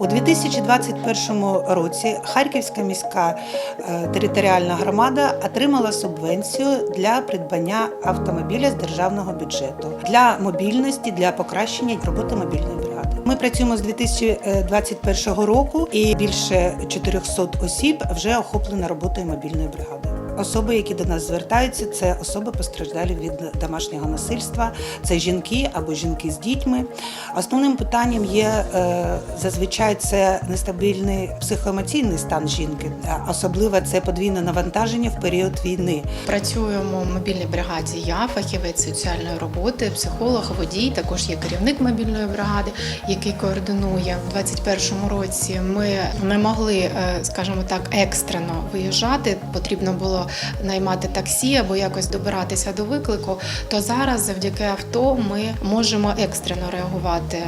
У 2021 році Харківська міська е, територіальна громада отримала субвенцію для придбання автомобіля з державного бюджету для мобільності, для покращення роботи мобільної бригади. Ми працюємо з 2021 року, і більше 400 осіб вже охоплено роботою мобільної бригади. Особи, які до нас звертаються, це особи постраждалі від домашнього насильства, це жінки або жінки з дітьми. Основним питанням є е, зазвичай це нестабільний психоемоційний стан жінки, особливо це подвійне навантаження в період війни. Працюємо в мобільній бригаді. Я фахівець соціальної роботи, психолог, водій. Також є керівник мобільної бригади, який координує У 2021 році. Ми не могли, е, скажімо так, екстрено виїжджати. Потрібно було наймати таксі або якось добиратися до виклику. То зараз, завдяки авто, ми можемо екстрено реагувати.